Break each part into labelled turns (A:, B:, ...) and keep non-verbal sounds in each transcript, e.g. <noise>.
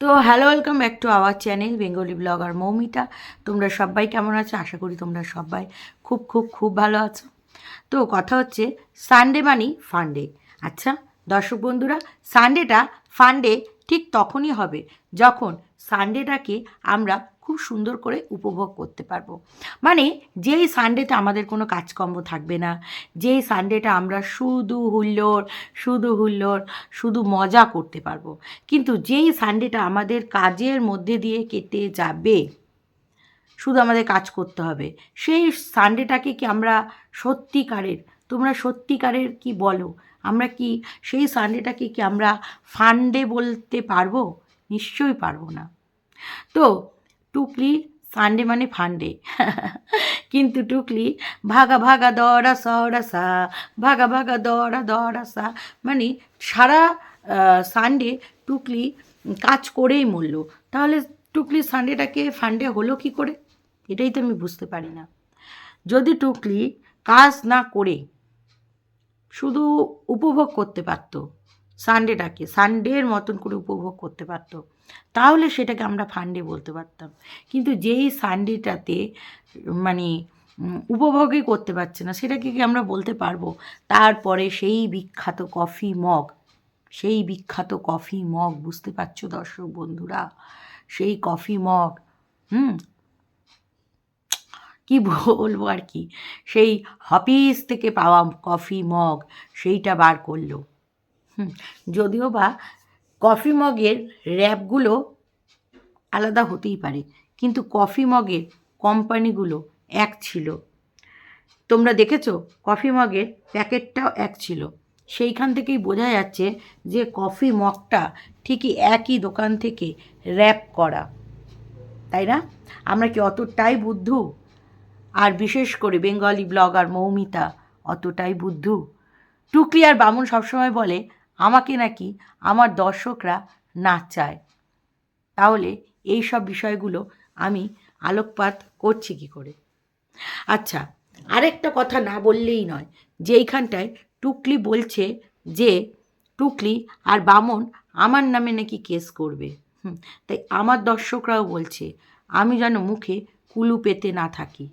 A: তো hello welcome back to our channel Bengali blogger Moumita তোমরা সবাই কেমন আছো? আশা করি তোমরা সবাই খুব খুব খুব ভালো আছো। তো কথা হচ্ছে সানডে মানি ফান্ডে আচ্ছা দর্শক বন্ধুরা সানডেটা ফান্ডে ঠিক তখনই হবে যখন সানডেটাকে আমরা খুব সুন্দর করে উপভোগ করতে পারব। মানে যেই সানডেতে আমাদের কোনো কাজকর্ম থাকবে না, যেই সানডেটা আমরা শুধু হুল্লোড় শুধু হুল্লোড়, শুধু মজা করতে পারব। কিন্তু যেই সানডেটা আমাদের কাজের মধ্যে দিয়ে কেটে যাবে শুধু আমাদের কাজ করতে হবে। সেই সানডেটাকে কি আমরা সত্যিকারের, তোমরা সত্যিকারের কি বলো? আমরা কি সেই সানডেটাকে কি আমরা ফান্ডে বলতে পারব? নিশ্চয়ই পারব না। তো, টুকলি সানডে মানে ফান্ডে <laughs> কিন্তু টুকলি ভাগা ভাগা দড়া সড়া সা, ভাগা ভাগা দড়া দড়া সা মানে সারা সানডে টুকলি কাজ করেই মরল। তাহলে টুকলি সানডেটাকে ফান্ডে হলো কি করে? এটাই তো আমি বুঝতে পারি না। যদি টুকলি কাজ না করে শুধু উপভোগ করতে পারতো সানডেটাকে সানডের মতন করে উপভোগ করতে পারতো, তাহলে সেটাকে আমরা ফান্ডে বলতে পারতাম। কিন্তু যেই সানডেটাতে মানে উপভোগই করতে পারছে না, সেটাকে কি আমরা বলতে পারব? তারপরে সেই বিখ্যাত কফি মগ, সেই বিখ্যাত কফি মগ, বুঝতে পারছ দর্শক বন্ধুরা? সেই কফি মগ, হুম? কি <laughs> বলব আর কি? সেই হপিস থেকে পাওয়া কফি মগ সেইটা বার করল। যদিও বা কফি মগের র্যাপগুলো আলাদা হতেই পারে, কিন্তু কফি মগের কোম্পানিগুলো এক ছিল। তোমরা দেখেছ? কফি মগের প্যাকেটটাও এক ছিল। সেইখান থেকেই বোঝা যাচ্ছে যে কফি মগটা ঠিকই একই দোকান থেকে র্যাপ করা। তাই না? আমরা কি অতটাই বুদ্ধু? বিশেষ করে বেঙ্গলি ব্লগার মৌমিতা, অতটাই বুদ্ধু। টুকলি আর বামুন সবসময় বলে, আমাকে নাকি আমার দর্শকরা না চায়। তাহলে এই সব বিষয়গুলো আমি আলোকপাত করছি কি করে? আচ্ছা আরেকটা কথা না বললেই নয়, যে এইখানটায় টুকলি বলছে যে, টুকলি আর বামন আমার নামে নাকি কেস করবে। তাই আমার দর্শকরাও বলছে, আমি যেন মুখে কুলু পেতে না থাকি।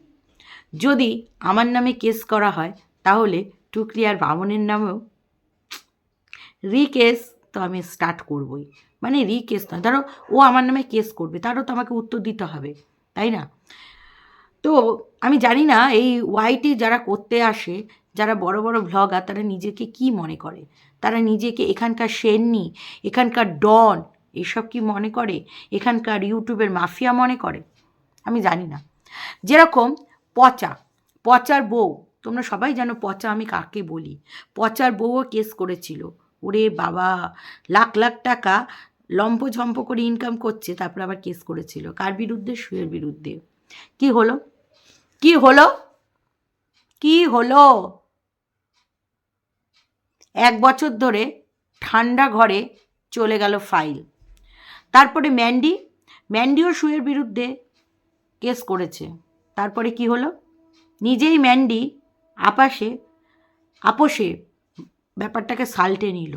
A: যদি আমার নামে কেস করা হয়, তাহলে টুকলি আর বামনের নামেও রিকেস তো আমি স্টার্ট করবই। মানে রিকেস নয়, ধরো ও আমার নামে কেস করবে, তারও তো আমাকে উত্তর দিতে হবে, তাই না? তো আমি জানি না এই ওয়াইটি যারা করতে আসে, যারা বড় বড় ভ্লগার তারা নিজেকে কি মনে করে? তারা নিজেকে এখানকার সেননি এখানকার ডন এসব কি মনে করে? এখানকার ইউটিউবের মাফিয়া মনে করে? আমি জানি না। যেরকম পচা, পচার বউ। তোমরা সবাই জানো পচা আমি কাকে বলি। পচার বউও কেস করেছিল। ওরে বাবা, লাখ লাখ টাকা লম্পঝম্প করে ইনকাম করছে, তারপর আবার কেস করেছিল। কার বিরুদ্ধে? সুয়ের বিরুদ্ধে। কি হলো? কি হলো? কি হলো? এক বছর ধরে ঠান্ডা ঘরে চলে গেল ফাইল। তারপরে ম্যান্ডি, ম্যান্ডিও সুয়ের বিরুদ্ধে কেস করেছে। তারপরে কি হলো? নিজেই ম্যান্ডি আপাসে, আপোষে ব্যাপারটাকে সাল্টে নিল।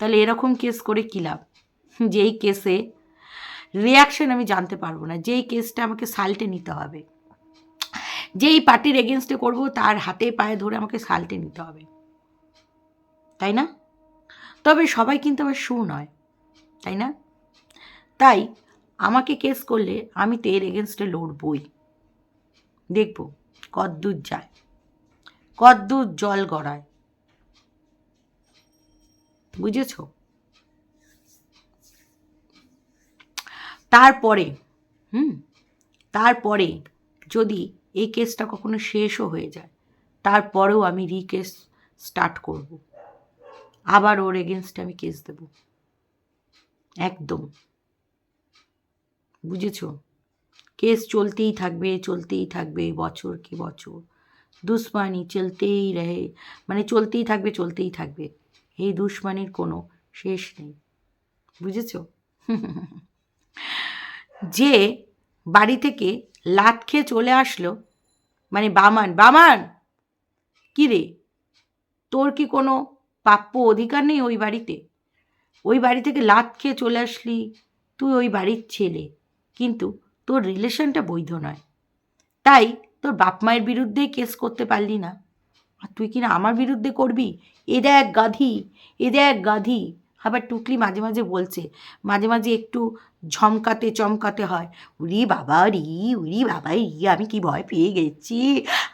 A: তাহলে এরকম কেস করে কী লাভ? যেই কেসে রিয়াকশন আমি জানতে পারব না, যেই কেসটা আমাকে সাল্টে নিতে হবে। যেই পার্টির এগেনস্টে করব, তার হাতে পায়ে ধরে আমাকে সাল্টে নিতে হবে। তাই না? তবে সবাই কিন্তু আবার শু নয়, তাই না? তাই আমাকে কেস করলে আমি তো এর এগেনস্টে লড়বই। দেখব, কদ্দূর যায়। কদ্দূর জল গড়ায়। বুঝেছ? তারপরে, হুম, তারপরে যদি এই কেসটা কখনো শেষও হয়ে যায়, তারপরেও আমি রিকেস স্টার্ট করব। আবার ওর এগেনস্টে আমি কেস দেব। একদম। বুঝেছ? কেস চলতেই থাকবে চলতেই থাকবে বছর কি বছর। দুশ্মানি চলতেই রহে মানে চলতেই থাকবে চলতেই থাকবে। এই দুশ্মানির কোনো শেষ নেই। বুঝেছ? <laughs> যে বাড়ি থেকে লাট খেয়ে চলে আসলো মানে বামান বামান! কী রে? তোর কি কোনো প্রাপ্য অধিকার নেই ওই বাড়িতে? ওই বাড়ি থেকে লাত খেয়ে চলে আসলি, তুই ওই বাড়ির ছেলে। কিন্তু তোর রিলেশনটা বৈধ নয়। তাই তোর বাপ মায়ের বিরুদ্ধেই কেস করতে পারলি না। আর তুই কিনা আমার বিরুদ্ধে করবি? এ দেখ গাধি, এ দেখ গাধি। আবার টুকলি মাঝে মাঝে বলছে, মাঝে মাঝে একটু ঝমকাতে চমকাতে হয়। উরি বাবা রি, উরি বাবা রি, আমি কি ভয় পেয়ে গেছি?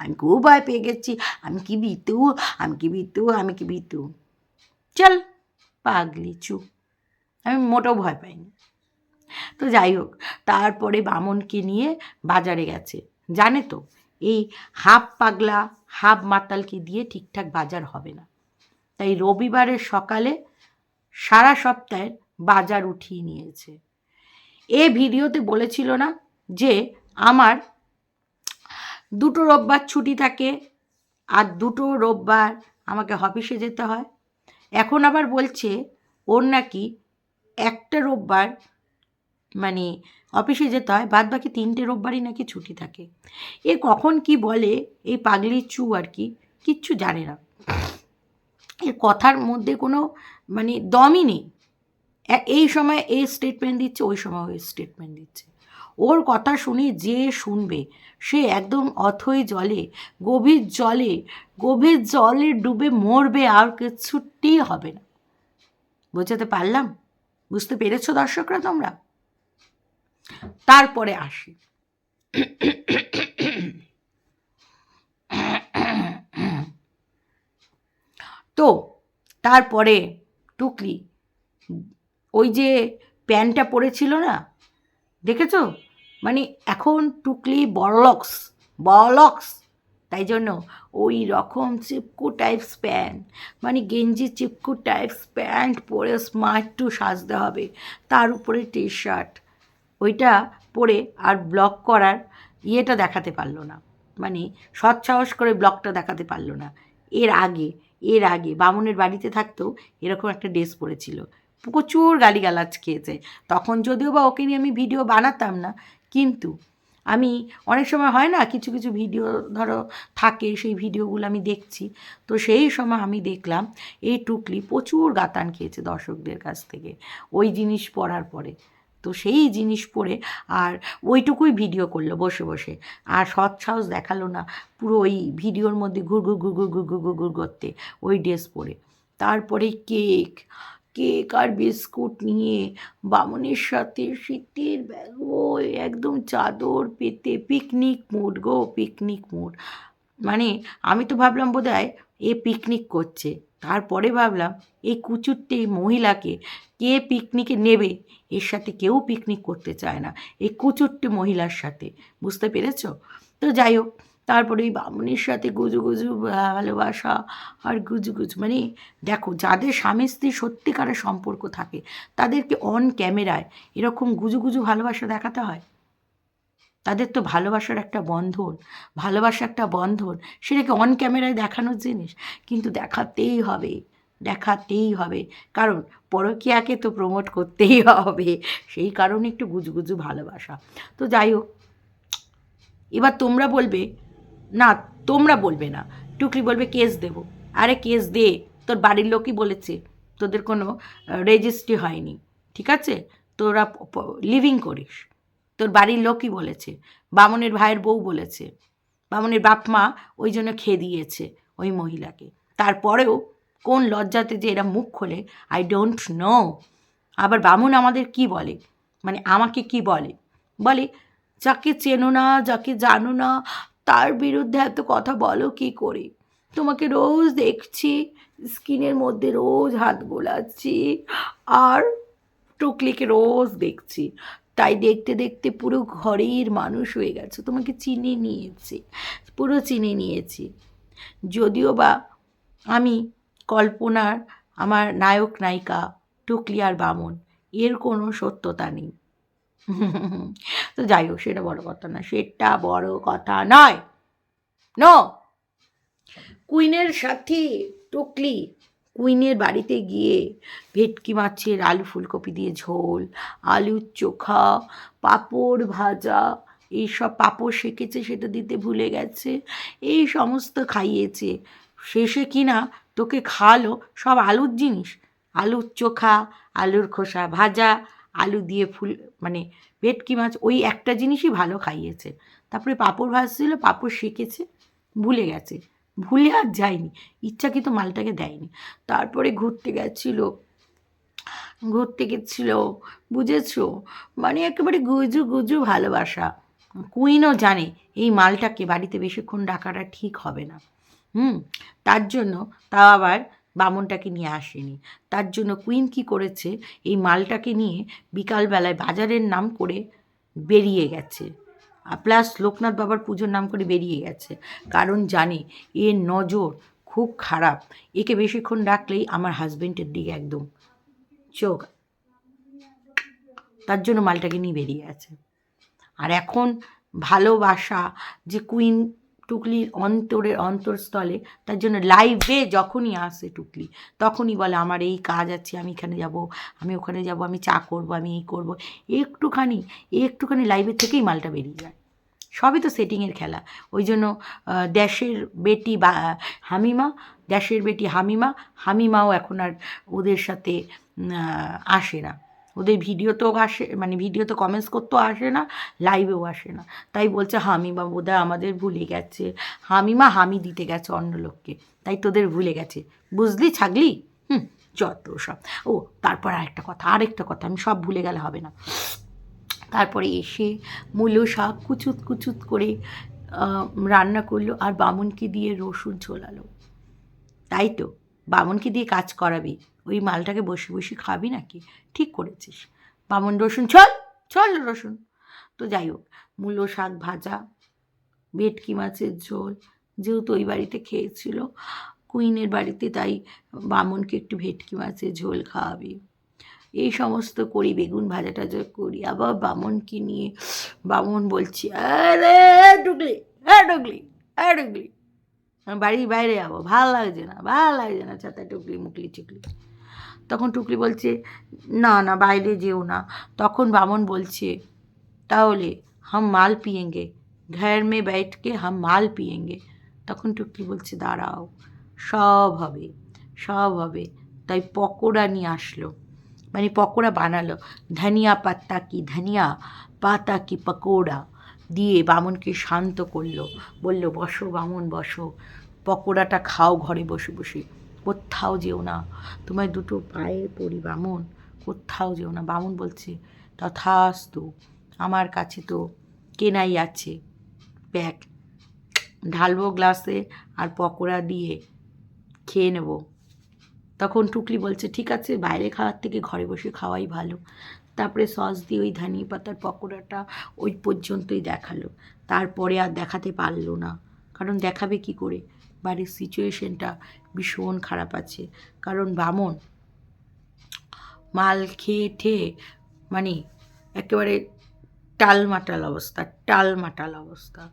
A: আমি খুব ভয় পেয়ে গেছি। আমি কি বিতু আমি কি বিতু আমি কি বিতু চল, পাগলি, চুপ। আমি মোটেও ভয় পাইনি। তো যাই হোক, তারপরে বামনকে নিয়ে বাজারে গেছে। জানে তো, এই হাফ পাগলা, হাফ মাতালকে দিয়ে ঠিকঠাক বাজার হবে না। তাই রবিবারের সকালে সারা সপ্তাহের বাজার উঠিয়ে নিয়েছে। এ ভিডিওতে বলেছিল না যে আমার দুটো রোববার ছুটি থাকে আর দুটো রোববার আমাকে অফিসে যেতে হয়। এখন আবার বলছে, ওর নাকি একটা রোববার মানে অফিসে যেতে হয় বাদ বাকি তিনটে রোববারই নাকি ছুটি থাকে। এ কখন কি বলে, এই পাগলি চু আর কি, কিচ্ছু জানে না। এর কথার মধ্যে কোনো মানে দমই নেই। এই সময় এই স্টেটমেন্ট দিচ্ছে, ওই সময় ওই স্টেটমেন্ট দিচ্ছে। ওর কথা শুনে যে শুনবে, সে একদম অথই জলে, গভীর জলে গভীর জলে ডুবে মরবে, আর কিছুটি হবে না। বোঝাতে পারলাম? বুঝতে পেরেছ দর্শকরা তোমরা? তারপরে আসি। তো তারপরে টুকলি, ওই যে প্যান্টটা পরেছিল না, দেখেছ? মানে এখন টুকলি বড়লক্স বড়লক্স। তাই জন্য ওই রকম চিপকু টাইপস প্যান্ট মানে গেঞ্জি চিপকু টাইপস প্যান্ট পরে স্মার্ট টু সাজতে হবে। তার উপরে টি শার্ট ওইটা পরে আর ব্লক করার ইয়েটা দেখাতে পারল না। মানে সৎসাহস করে ব্লকটা দেখাতে পারল না। এর আগে এর আগে বামুনের বাড়িতে থাকতেও এরকম একটা ড্রেস পরেছিল প্রচুর গালিগালাজ খেয়েছে। তখন যদিও বা ওকে নিয়ে আমি ভিডিও বানাতাম না, কিন্তু আমি অনেক সময় হয় না, কিছু কিছু ভিডিও ধরো থাকে, সেই ভিডিওগুলো আমি দেখছি। তো সেই সময় আমি দেখলাম এই টুকলি প্রচুর গাতান খেয়েছে দর্শকদের কাছ থেকে। ওই জিনিস পড়ার পরে। তো সেই জিনিস পরে আর ওইটুকুই ভিডিও করল বসে বসে। আর সৎ সাহস দেখাল না পুরো ওই ভিডিওর মধ্যে ঘুর ঘুর ঘুর ঘুর ঘুর ঘুর ঘুর ঘুর করতে ওই ড্রেস পরে। তারপরে কেক কেক আর বিস্কুট নিয়ে বামনের সাথে শীতের ব্যাগ একদম চাদর পেতে পিকনিক মুড গো পিকনিক মুড মানে আমি তো ভাবলাম বোধ হয় এ পিকনিক করছে। তারপরে ভাবলাম, এই কুচুরটি মহিলাকে কে পিকনিকে নেবে? এর সাথে কেউ পিকনিক করতে চায় না। এই কুচুরটি মহিলার সাথে। বুঝতে পেরেছ? তো যাই হোক, তারপরে ওই বামুনের সাথে গুজু গুজু ভালোবাসা আর গুজু গুজু। মানে দেখো, যাদের স্বামী স্ত্রী সত্যিকারের সম্পর্ক থাকে, তাদেরকে অন ক্যামেরায় এরকম গুজু গুজু ভালোবাসা দেখাতে হয়? তাদের তো ভালোবাসার একটা বন্ধন, ভালোবাসা একটা বন্ধন, সেটাকে অন ক্যামেরায় দেখানোর জিনিস, কিন্তু দেখাতেই হবে দেখাতেই হবে। কারণ পরকীয়াকে তো প্রমোট করতেই হবে, সেই কারণে একটু গুজুগুজু ভালোবাসা। তো যাই হোক, এবার তোমরা বলবে, না, তোমরা বলবে না, টুকরি বলবে কেস দেব। আরে কেস দে, তোর বাড়ির লোকই বলেছে, তোদের কোনো রেজিস্ট্রি হয়নি, ঠিক আছে? তোরা লিভিং করিস। তোর বাড়ির লোকই বলেছে, বামনের ভাইয়ের বউ বলেছে, বামনের বাপ মা ওই জন্য খেয়ে দিয়েছে ওই মহিলাকে। তারপরেও কোন লজ্জাতে যে এরা মুখ খোলে আই ডোন্ট নো আবার বামুন আমাদের কি বলে? মানে আমাকে কি বলে? বলে, যাকে চেনো না, যাকে জানো না, তার বিরুদ্ধে এত কথা বলো কি করে? তোমাকে রোজ দেখছি, স্কিনের মধ্যে রোজ হাত গোলাচ্ছি, আর টুকলিকে রোজ দেখছি। তাই দেখতে দেখতে পুরো ঘরের মানুষ হয়ে গেছে। তোমাকে চিনে নিয়েছি, পুরো চিনে নিয়েছি। যদিও বা আমি কল্পনার আমার নায়ক নায়িকা টুকলি আর বামন, এর কোনো সত্যতা নেই। <laughs> তো যাই হোক, সেটা বড় কথা না, সেটা বড় কথা নয়। নো কুইনের সাথে টুকলি কুইনের বাড়িতে গিয়ে ভেটকি মাছের আলু ফুলকপি দিয়ে ঝোল, আলুর চোখা, পাঁপড় ভাজা, এইসব পাঁপড় সেকেছে সেটা দিতে ভুলে গেছে, এই সমস্ত খাইয়েছে। শেষে কিনা তোকে খাওয়ালো সব আলুর জিনিস, আলুর চোখা, আলুর খোসা ভাজা, আলু দিয়ে ফুল মানে ভেটকি মাছ, ওই একটা জিনিসই ভালো খাইয়েছে। তারপরে পাঁপড় ভাজছিল, পাঁপড় শেখেছে ভুলে গেছে। ভুলে আর যায়নি। ইচ্ছাকৃত মালটাকে দেয়নি। তারপরে ঘুরতে গেছিল। ঘুরতে গেছিল, বুঝেছ? মানে একেবারে গুজু গুজু ভালোবাসা। কুইনও জানে এই মালটাকে বাড়িতে বেশিক্ষণ রাখাটা ঠিক হবে না। হুম? তার জন্য তাও আবার বামনটাকে নিয়ে আসেনি। তার জন্য কুইন কি করেছে? এই মালটাকে নিয়ে বিকালবেলায় বাজারের নাম করে বেরিয়ে গেছে। প্লাস লোকনাথ বাবার পুজোর নাম করে বেরিয়ে গেছে। কারণ জানে, এর নজর খুব খারাপ। একে বেশিক্ষণ রাখলেই আমার হাজবেন্ডের দিকে একদম চোখ। তার জন্য মালটাকে নিয়ে বেরিয়ে আছে আর এখন ভালোবাসা যে কুইন টুকলির অন্তরের অন্তরস্থলে, তার জন্য লাইভে যখনই আসে টুকলি, তখনই বলে, আমার এই কাজ আছে, আমি এখানে যাব, আমি ওখানে যাব, আমি চা করব, আমি এই করব। একটুখানি একটুখানি লাইভের থেকেই মালটা বেরিয়ে যায়। সবই তো সেটিংয়ের খেলা। ওই জন্য দেশের বেটি বা, হামিমা দেশের বেটি হামিমা, হামিমাও এখন আর ওদের সাথে আসে না। ওদের ভিডিওতেও আসে মানে ভিডিওতে কমেন্টস করতেও আসে না লাইভেও আসে না। তাই বলছে, হামিমা বোধহয় আমাদের ভুলে গেছে। হামিমা হামি দিতে গেছে অন্য লোককে। তাই তোদের ভুলে গেছে। বুঝলি ছাগলি? হুম, যত সব। ও, তারপর আরেকটা কথা আরেকটা কথা, আমি সব ভুলে গেলে হবে না। তারপরে এসে মূলো শাক কুচুত কুচুত করে রান্না করল আর বামুনকে দিয়ে রসুন ঝোলালো। তাই তো, বামুনকে দিয়ে কাজ করাবি, ওই মালটাকে বসে বসে খাবি নাকি? ঠিক করেছিস। বামুন রসুন চল চল রসুন। তো যাই হোক, মূলো শাক ভাজা, ভেটকি মাছের ঝোল, যেহেতু ওই বাড়িতে খেয়েছিল, কুইনের বাড়িতে তাই বামুনকে একটু ভেটকি মাছের ঝোল খাওয়াবি। এই সমস্ত করি, বেগুন ভাজা টাজা করি, আবার বামনকে নিয়ে, বামন বলছি আরে ডুগলি হ্যাঁ ডুগলি হ্যাঁ ডুগলি বাড়ির বাইরে যাব, ভালো লাগছে না, ভালো লাগছে না, ছাতা টুকলি, মুকলি চুকলি। তখন টুকলি বলছে, না না, বাইরে যেও না। তখন বামন বলছে, তাহলে হাম মাল পিয়েঙ্গে, ঘর মে ব্যাঠকে হাম মাল পিয়েঙ্গে। তখন টুকলি বলছে, দাঁড়াও, সব হবে সব হবে। তাই পকোড়া নিয়ে আসলো। মানে পকোড়া বানালো। ধনিয়া পাত্তা কি, ধনিয়া পাতা কি পকোড়া দিয়ে বামনকে শান্ত করল। বলল, বসো বামন, বসো। পকোড়াটা খাও, ঘরে বসে বসে। কোথাও যেও না। তোমায় দুটো পায়ে পড়ি বামন। কোথাও যেও না। বামন বলছে, তথাস্তু, আমার কাছে তো কেনাই আছে। প্যাক ঢালবো গ্লাসে আর পকোড়া দিয়ে খেয়ে নেব। তখন টুকলি বলছে, ঠিক আছে, বাইরে খাওয়ার থেকে ঘরে বসে খাওয়াই ভালো। তারপরে সস দিয়ে ওই ধানি পাতার পকোড়াটা ওই পর্যন্তই দেখাল। তারপরে আর দেখাতে পারল না, কারণ দেখাবে কি করে? বাড়ির সিচুয়েশনটা ভীষণ খারাপ আছে। কারণ বামন মাল খেয়ে ঠেয়ে মানে একেবারে টালমাটাল অবস্থা টালমাটাল অবস্থা।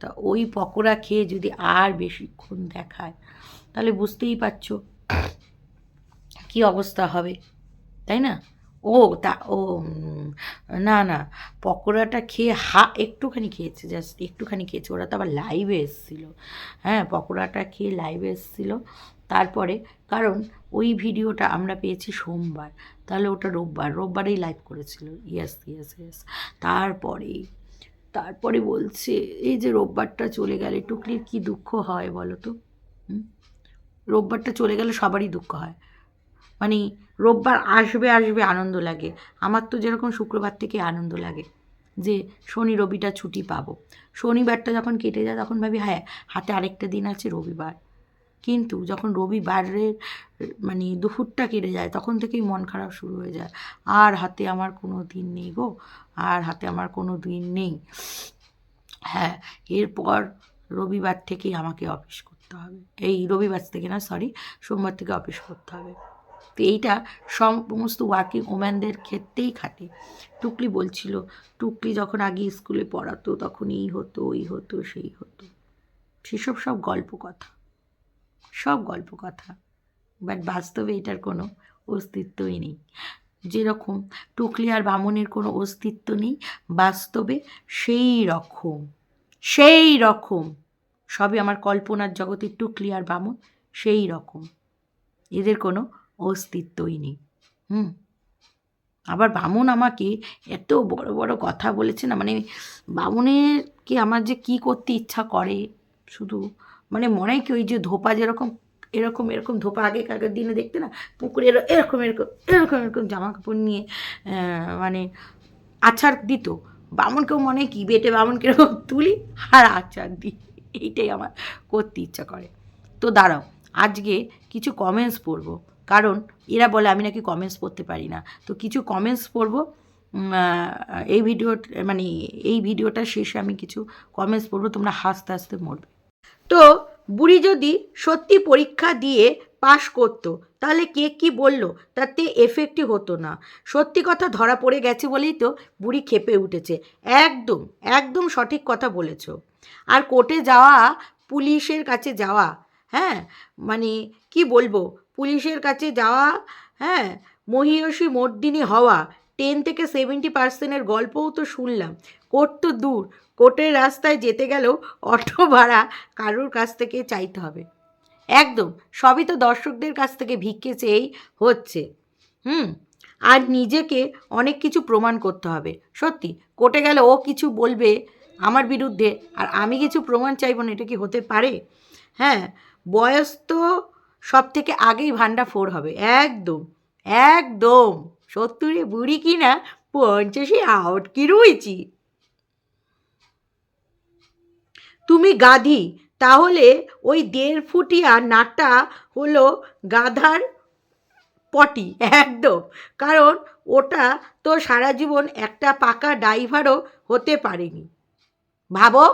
A: তা ওই পকোড়া খেয়ে যদি আর বেশিক্ষণ দেখায়, তাহলে বুঝতেই পারছ। কি অবস্থা হবে? তাই না? ও তা, ও না না, পকোড়াটা খেয়ে হা, একটুখানি খেয়েছে জাস্ট একটুখানি খেয়েছে। ওরা তো আবার লাইভে এসেছিল। হ্যাঁ পকোড়াটা খেয়ে লাইভে এসেছিল। তারপরে, কারণ ওই ভিডিওটা আমরা পেয়েছি সোমবার। তাহলে ওটা রোববার। রোববারেই লাইভ করেছিল। ইয়েস ইয়েস ইয়েস তারপরে তারপরে বলছে, এই যে রোববারটা চলে গেলে টুকলির কি দুঃখ হয় বলো তো? রোববারটা চলে গেলে সবারই দুঃখ হয়। মানে রোববার আসবে আসবে, আনন্দ লাগে। আমার তো যেরকম শুক্রবার থেকে আনন্দ লাগে যে শনি রবিটা ছুটি পাবো। শনিবারটা যখন কেটে যায় তখন ভাবি হ্যাঁ হাতে আরেকটা দিন আছে রবিবার। কিন্তু যখন রবিবারের মানে দুপুরটা কেটে যায় তখন থেকেই মন খারাপ শুরু হয়ে যায়। আর হাতে আমার কোনো দিন নেই গো, আর হাতে আমার কোনো দিন নেই। হ্যাঁ এরপর রবিবার থেকেই আমাকে অফিস করতে হবে। এই রবিবার থেকে না সরি সোমবার থেকে অফিস করতে হবে। তো এইটা সমস্ত ওয়ার্কিং ওম্যানদের ক্ষেত্রেই খাটে। টুকলি বলছিল, টুকলি যখন আগে স্কুলে পড়াতো তখন এই হতো এই হতো, সেই হতো। সেসব সব গল্প কথা। সব গল্প কথা। বাট বাস্তবে এটার কোনো অস্তিত্বই নেই। যেরকম টুকলি আর বামনের কোনো অস্তিত্ব নেই, বাস্তবে সেই রকম সেই রকম। সবই আমার কল্পনার জগতের টুকলি আর বামন সেই রকম। এদের কোনো অস্তিত্বই নেই। হুম। আবার বামুন আমাকে এত বড় বড় কথা বলেছে না মানে বামুনের কি আমার যে কি করতে ইচ্ছা করে, শুধু মানে মনে কি ওই যে ধোপা যেরকম, এরকম এরকম ধোপা আগে আগের দিনে দেখতে না, পুকুরে এরকম এরকম এরকম এরকম জামা কাপড় নিয়ে মানে আছাড় দিত। বামুনকেও মনে কি, বেটে বামুনকে এরকম তুলি আর আছাড় দিই, এইটাই আমার করতে ইচ্ছা করে। তো দাঁড়াও, আজকে কিছু কমেন্টস পড়ব। কারণ এরা বলে, আমি নাকি কমেন্টস পড়তে পারি না। তো কিছু কমেন্টস পড়ব। এই ভিডিও মানে এই ভিডিওটার শেষে আমি কিছু কমেন্টস পড়ব, তোমরা হাসতে হাসতে মরবে। তো বুড়ি যদি সত্যি পরীক্ষা দিয়ে পাশ করতো, তাহলে কে কি বলল? তাতে এফেক্টই হতো না। সত্যি কথা ধরা পড়ে গেছে বলেই তো বুড়ি খেপে উঠেছে। একদম একদম সঠিক কথা বলেছ। আর কোর্টে যাওয়া, পুলিশের কাছে যাওয়া হ্যাঁ? মানে কি বলব? পুলিশের কাছে যাওয়া হ্যাঁ? মহিয়সী মর্দিনী হওয়া টেন থেকে সেভেন্টি পার্সেন্টের গল্পও তো শুনলাম। কোর্ট তো দূর, কোর্টের রাস্তায় যেতে গেলেও অটো ভাড়া কারোর কাছ থেকে চাইতে হবে। একদম, সবই তো দর্শকদের কাছ থেকে ভিক্ষে চেয়েই হচ্ছে। হুম, আর নিজেকে অনেক কিছু প্রমাণ করতে হবে। সত্যি, কোর্টে গেলে ও কিছু বলবে আমার বিরুদ্ধে, আর আমি কিছু প্রমাণ চাইব না, এটা কি হতে পারে? হ্যাঁ বয়স তো সব থেকে আগেই ভান্ডা ফোর হবে। একদম একদম। সত্তরে বুড়ি কি না পঞ্চাশে আউট কি রয়েছি তুমি গাধি, তাহলে ওই দেড় ফুটিয়া নাটা হলো গাধার পটি, একদম। কারণ ওটা তো সারা জীবন একটা পাকা ড্রাইভারও হতে পারেনি। ভাবো,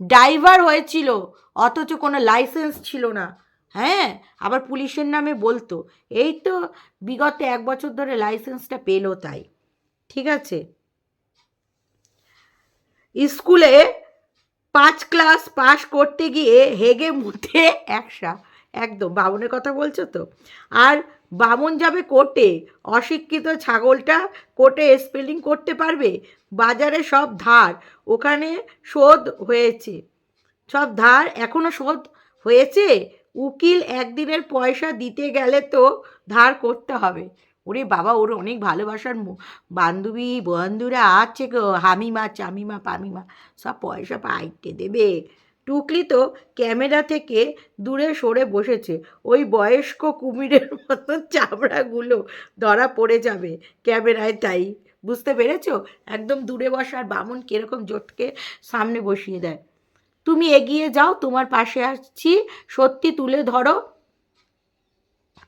A: ড্রাইভার হয়েছিল, অথচ কোনো লাইসেন্স ছিল না। হ্যাঁ আবার পুলিশের নামে বলতো। এই তো বিগত এক বছর ধরে লাইসেন্সটা পেল তাই। ঠিক আছে? স্কুলে পাঁচ ক্লাস পাস করতে গিয়ে হেগে মুতে একসা, একদম বামুনের কথা বলছো তো? আর বামুন যাবে কোর্টে, অশিক্ষিত ছাগলটা কোর্টে স্পেলিং করতে পারবে? বাজারে সব ধার, ওখানে শোধ হয়েছে। সব ধার এখনও শোধ হয়েছে? উকিল একদিনের পয়সা দিতে গেলে তো ধার করতে হবে। ওরে বাবা, ওর অনেক ভালোবাসার বান্ধবী, বন্ধুরা আছে গো, হামিমা, চামিমা, পামিমা, সব পয়সা পাইতে দেবে। টুকলি তো ক্যামেরা থেকে দূরে সরে বসেছে। ওই বয়স্ক কুমিরের মতন চামড়াগুলো ধরা পড়ে যাবে ক্যামেরায়, তাই। বুঝতে পেরেছ? একদম দূরে বসার বামুন কীরকম জোটকে সামনে বসিয়ে দেয়। তুমি এগিয়ে যাও, তোমার পাশে আসছি সত্যি তুলে ধরো।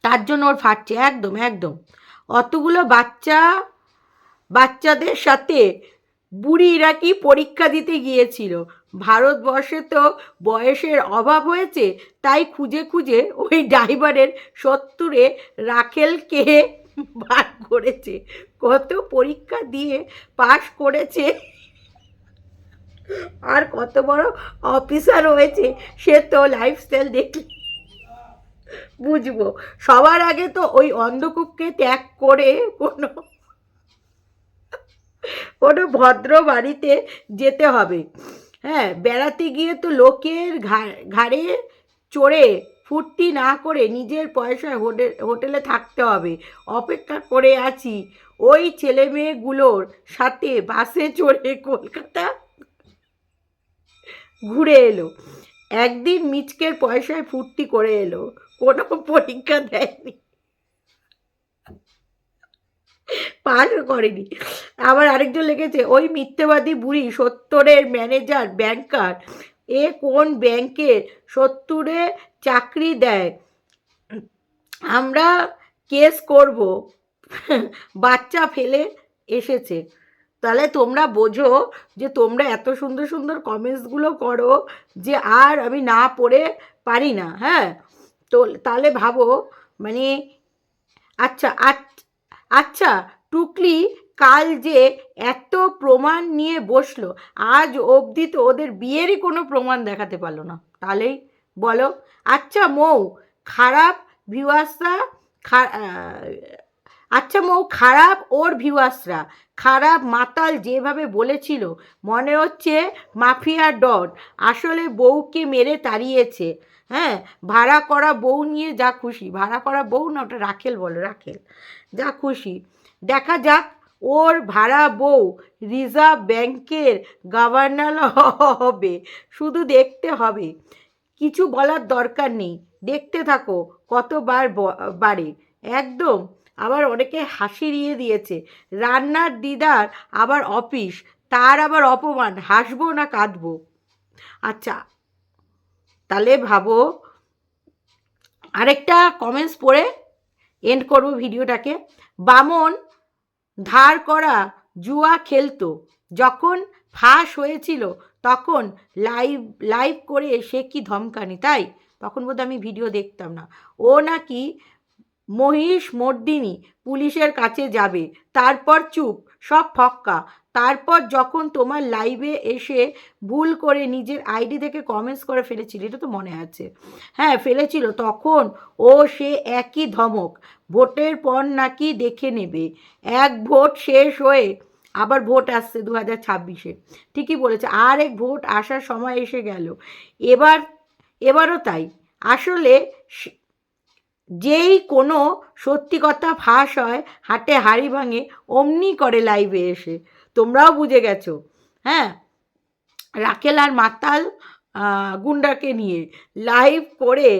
A: তার জন্য ওর ফাটছে, একদম একদম। অতগুলো বাচ্চা, বাচ্চাদের সাথে বুড়িরা কি পরীক্ষা দিতে গিয়েছিল? ভারতবর্ষে তো বয়সের অভাব হয়েছে, তাই খুঁজে খুঁজে ওই ড্রাইভারের সত্তরে রাখেলকে বার করেছে। কত পরীক্ষা দিয়ে পাশ করেছে। আর কত বড় অফিসার হয়েছে, সে তো লাইফস্টাইল দেখলে বুঝব। সবার আগে তো ওই অন্ধকূপকে ত্যাগ করে কোনো কোনো ভদ্র বাড়িতে যেতে হবে। হ্যাঁ বেড়াতে গিয়ে তো লোকের ঘাড়ে চড়ে ফুর্তি না করে নিজের পয়সায় হোটেল হোটেলে থাকতে হবে। অপেক্ষা করে আছি। ওই ছেলে মেয়েগুলোর সাথে বাসে চড়ে কলকাতা ঘুরে এলো। একদিন মিচকের পয়সায় ফুর্তি করে এলো। কোনো পরীক্ষা দেয়নি। পাশও করেনি। আবার আরেকজন লিখেছে, ওই মিথ্যেবাদী বুড়ি সত্তরের ম্যানেজার, ব্যাংকার। এ কোন ব্যাংকে সত্তরে চাকরি দেয়? আমরা কেস করব। বাচ্চা ফেলে এসেছে। তাহলে তোমরা বোঝো যে তোমরা এত সুন্দর সুন্দর কমেন্টসগুলো করো যে আর আমি না পড়ে পারি না হ্যাঁ? তো তাহলে ভাবো মানে আচ্ছা আচ- আচ্ছা টুকলি কাল যে এত প্রমাণ নিয়ে বসল, আজ অবধি তো ওদের বিয়েরই কোনো প্রমাণ দেখাতে পারল না। তাহলেই বলো আচ্ছা মৌ, খারাপ ভিউয়ার্সরা আচ্ছা মৌ, খারাপ ওর ভিউয়ার্সরা, খারাপ মাতাল যেভাবে বলেছিল, মনে হচ্ছে মাফিয়া ডট আসলে বউকে মেরে তাড়িয়েছে। হ্যাঁ ভাড়া করা বউ নিয়ে যা খুশি, ভাড়া করা বউ না, ওটা রাখেল বলে, রাখেল। যা খুশি। দেখা যাক, ওর ভাড়া বউ রিজার্ভ ব্যাংকের গভর্নর হবে, শুধু দেখতে হবে। কিছু বলার দরকার নেই, দেখতে থাকো, কতবার বাড়ে। একদম। আবার অনেকে হাসিরিয়ে দিয়েছে। রান্নার দিদার আবার অফিস, তার আবার অপমান, হাসবো না কাঁদবো? আচ্ছা তাহলে ভাবো, আরেকটা কমেন্টস পড়ে এন্ড করব ভিডিওটাকে। বামন, ধার করা জুয়া খেলতো। যখন ফাঁস হয়েছিল, তখন লাইভ লাইভ করে সে কি ধমকানি, তাই? তখন বোধহয় আমি ভিডিও দেখতাম না। ও নাকি মহিষ মর্দিনী পুলিশের কাছে যাবে। তারপর চুপ, সব ফক্কা। তারপর যখন তোমার লাইভে এসে ভুল করে নিজের আইডি থেকে কমেন্টস করে ফেলেছিল, এটা তো মনে আছে। হ্যাঁ ফেলেছিল। তখন ও সে একই ধমক, ভোটের পর নাকি দেখে নেবে। এক ভোট শেষ হয়ে আবার ভোট আসছে দু হাজার ছাব্বিশে। ঠিকই বলেছে আর এক ভোট আসার সময় এসে গেল। এবার, এবারও তাই। আসলে যেই কোনো সত্যি কথা ফাঁস হয়, হাটে হাড়ি ভাঙে, অমনি করে লাইভে এসে। তোমরাও বুঝে গেছো। হ্যাঁ রাকেল আর মাতাল গুন্ডাকে নিয়ে লাইভ করে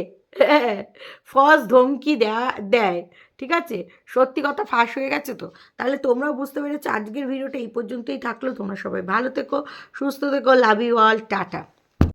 A: ফস ধমকি দেয়া, দেয়। ঠিক আছে? সত্যি কথা ফাঁস হয়ে গেছে তো? তাহলে তোমরাও বুঝতে পেরেছ। আজকের ভিডিওটা এই পর্যন্তই থাকল। তোমরা সবাই ভালো থেকো, সুস্থ থেকো লাভ ইউ অল টাটা।